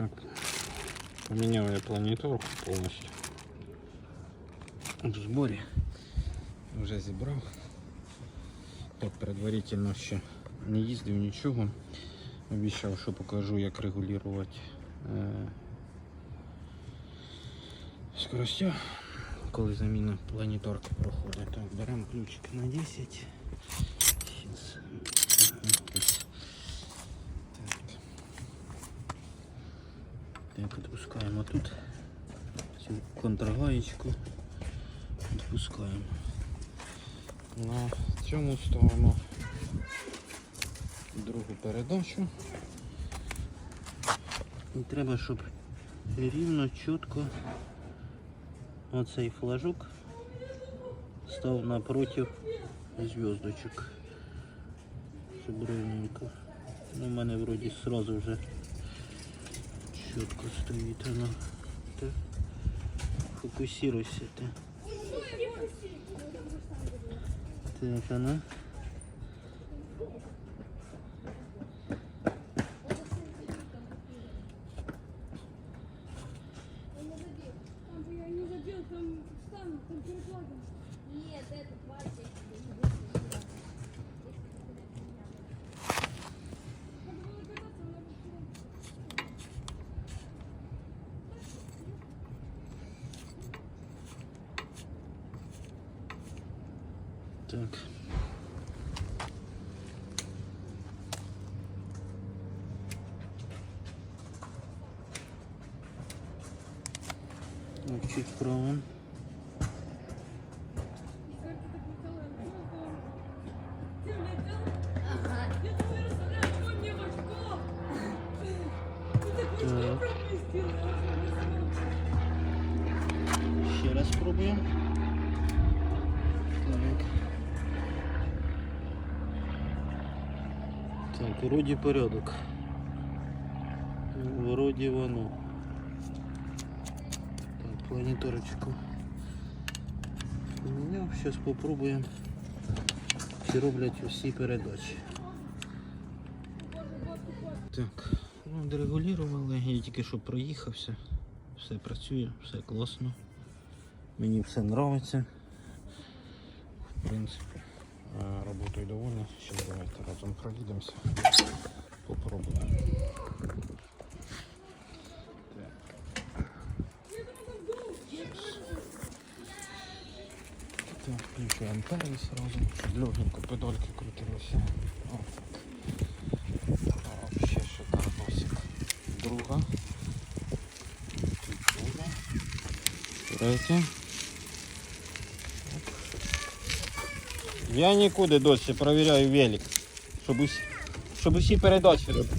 Так, поменял я планиторку полностью. В зборі. Вже зібрав. Так, предварительно ще не їздив нічого. Обіцяв, що покажу, як регулювати е, скоростя, коли заміна планіторки проходить. Так, беремо ключик на 10. Так, відпускаємо тут цю контргаєчку. Відпускаємо. На цьому ставимо другу передачу. І треба, щоб рівно, чітко оцей флажок став напротив зв'язочок. Щоб рівненько. Ну, у мене вроді сразу вже чітко стоїть воно. Так. Фокусируйся ти. Так, она. Там бы я я уже не смог. Ще раз спробуємо. Так, вроді порядок. Вроді воно. Так, планіторочку. Поміняв, зараз спробуємо. Чи роблять усі передачі. Так, ну, дерегулювали, я тільки що проїхався. Все працює, все класно. Мені все подобається. В принципі, е, роботою довольна. Ще давайте разом проїдемося. Попробуємо. Так, включаємо перший сразу, щоб легенько педальки крутилися. О, так. А, Вообще шикарносик. Друга. Тут друга. Третя. Я нікуди досі перевіряю велик, щоб усі, щоб усі передачі робити.